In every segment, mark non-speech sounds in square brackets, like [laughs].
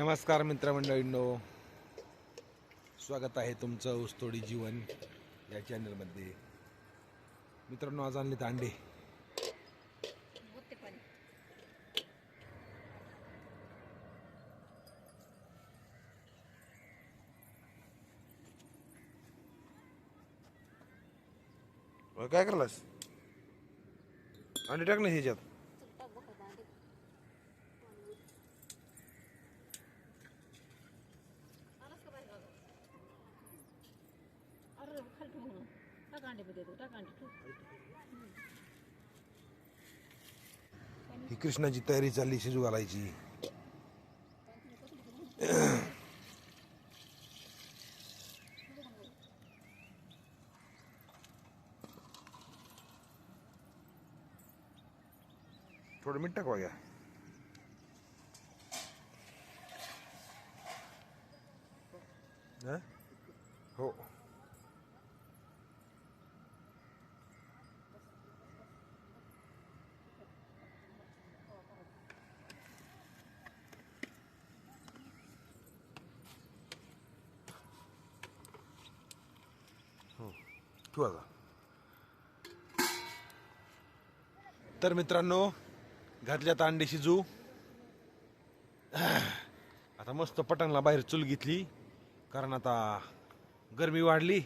नमस्कार मित्रमंडळींनो. स्वागत आहे तुमचं ऊसतोडी जीवन या चॅनलमध्ये मित्रांनो आज आणले अंडे. काय करलास अंडे टाकलं ह्याच्यात चुलता बघत आले आलास का बाहेर अरे खाली ठेवू म्हणून टाक अंडे मध्ये देतो टाक अंडे ठेव ही कृष्णाची तयारी चालली शिजू घालायची. थोडं मीठ टाकवा घ्या हं? हो. हो तर मित्रांनो घातल्या अंडे शिजू आता मस्त पटंगला बाहेर चूल घेतली कारण आता गरमी वाढली.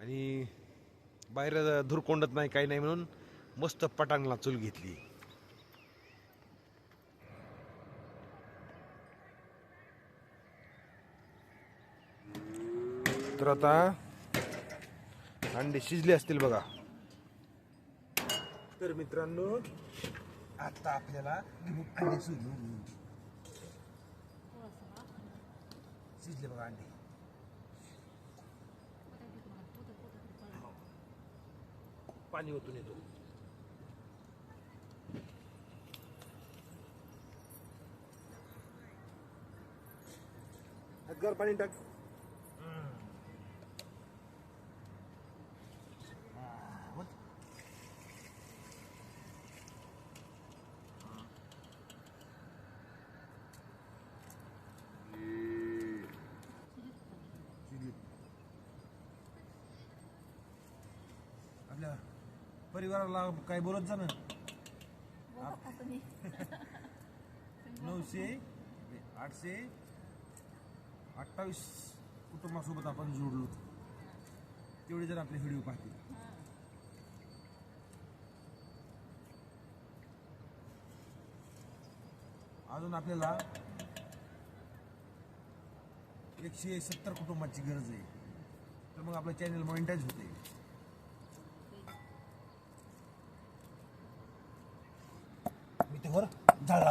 आणि बाहेर धूर कोंडत नाही काही नाही म्हणून मस्त पटांगला चूल घेतली. तर आता अंडे शिजले असतील बघा. तर मित्रांनो आता आपल्याला अंडे शिजले बघा अंडे. पाणी ओतून येतो. घर पाणी टाक आपल्या परिवाराला काय बोलत जा ना. [laughs] नऊशे आठशे अठ्ठावीस कुटुंबासोबत आपण जोडलो. तेवढे जर आपले व्हिडिओ पाहतील. अजून आपल्याला एकशे सत्तर कुटुंबाची गरज आहे. तर मग आपलं चॅनल मॉनिटाईज होते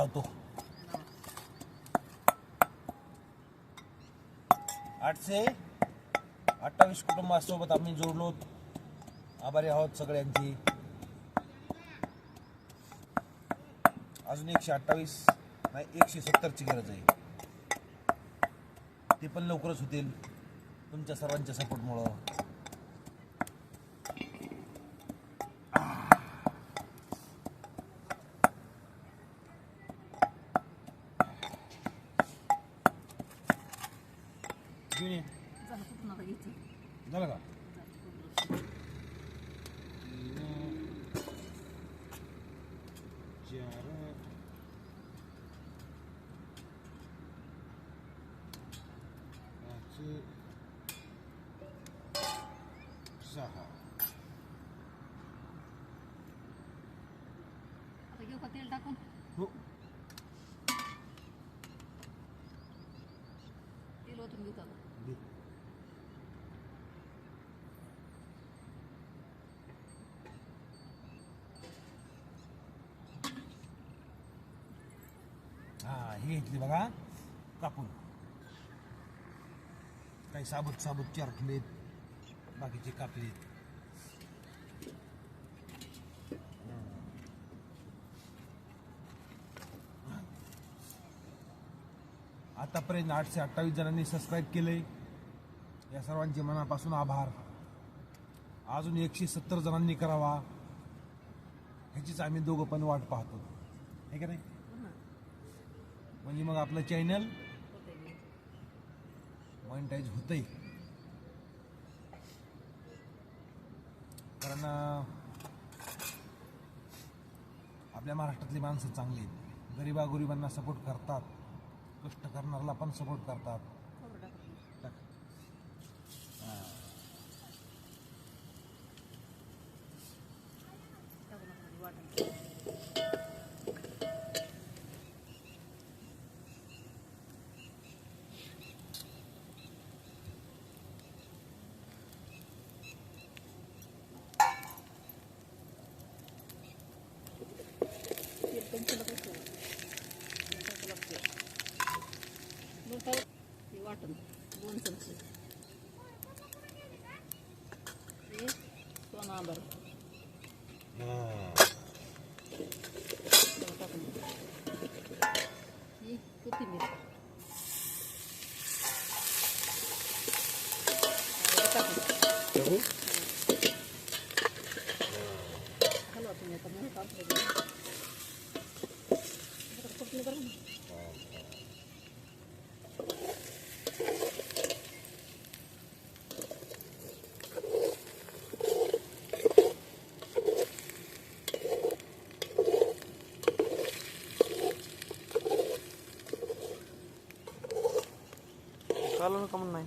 लावतो. आठशे अठ्ठावीस कुटुंबासोबत आम्ही जोडलो. आभारी आहोत सगळ्यांची. अजून एकशे अठ्ठावीस नाही एकशे सत्तरची गरज आहे. ते पण लवकरच होतील तुमच्या सर्वांच्या सपोर्टमुळं 誰だじゃら夏草葉。あとよく手だこ ही घेतली बघा. कापून. काही साबूत साबूत चारटलेत बाकीचे कापलेत. आतापर्यंत आठशे अठ्ठावीस जणांनी सबस्क्राईब केले या सर्वांचे मनापासून आभार. अजून एकशे सत्तर जणांनी करावा. ह्याचीच आम्ही दोघं पण वाट पाहतो. हे का नाही? म्हणजे मग आपलं चॅनल मॉनिटाईज होतंय. कारण आपल्या महाराष्ट्रातली माणसं चांगली आहेत. गरिबा गरिबांना सपोर्ट करतात. कष्ट करणाऱ्याला पण सपोर्ट करतात. खबर वाटण दोन चमचे हे सोनाबर त्याला टाकून दे. ही कोथिंबीर चालू ना म्हणून नाही?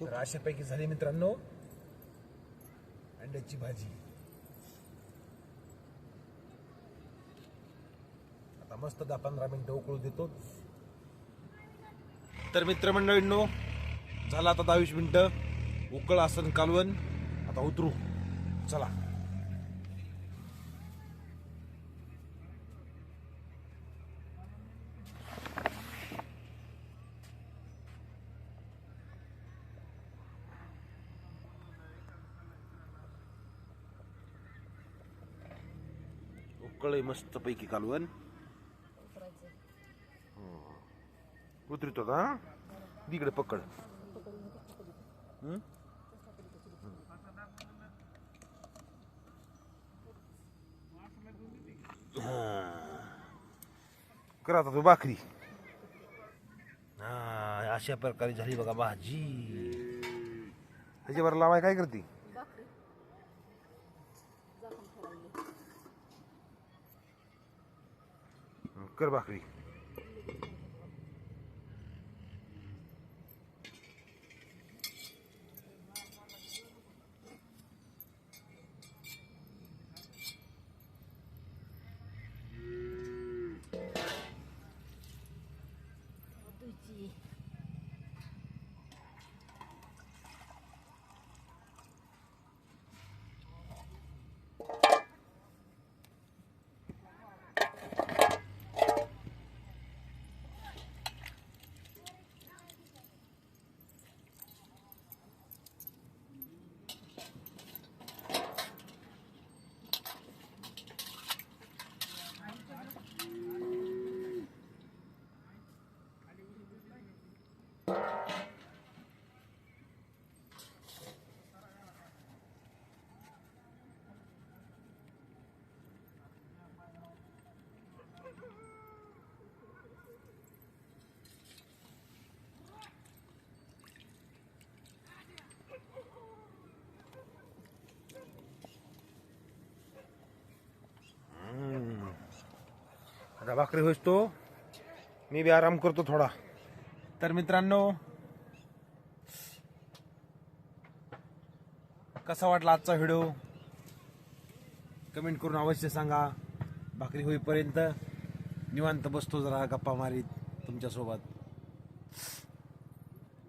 दोन तर अशापैकी झाली मित्रांनो अंड्याची भाजी आता मस्त दहा पंधरा मिनिटं उकळू देतो. तर मित्रमंडळींनो झालं आता दहावीस मिनटं. उकळ आसन कालवण. आता उतरू. चला. उकळ मस्त पैकी कालवण. उतरतो का तिकडे पकड? हा. कर आता तू भाकरी हा अशा प्रकारे झाली बघा भाजी त्याच्यावर लावाय काय करते कर भाकरी आता भाकरी होईस तो. मी बी आराम करतो थोडा. तर मित्रांनो कसा वाटला आजचा व्हिडिओ? कमेंट करून अवश्य सांगा. भाकरी होईपर्यंत निवांत बसतो जरा गप्पा मारीत तुमच्यासोबत.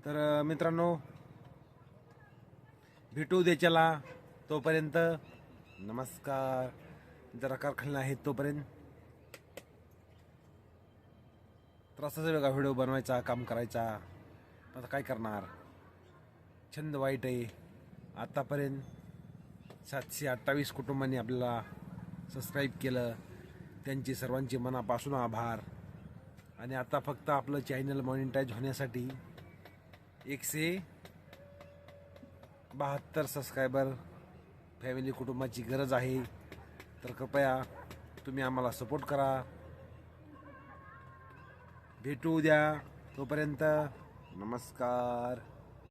तर मित्रांनो भेटू दे चला तोपर्यंत नमस्कार. जरा कारखाना आहेत तोपर्यंत. तर असाच वेगळा व्हिडिओ बनवायचा काम करायचा. आता काय करणार? छंद वाईट आहे. आत्तापर्यंत सातशे अठ्ठावीस कुटुंबांनी आपल्याला सबस्क्राईब केलं. त्यांचे सर्वांचे मनापासून आभार. आणि आता फक्त आपलं चॅनल मॉनिटाईज होण्यासाठी एकशे बहात्तर सबस्क्रायबर फॅमिली कुटुंबाची गरज आहे. तर कृपया तुम्ही आम्हाला सपोर्ट करा. भेटू उद्या. तोपर्यंत नमस्कार.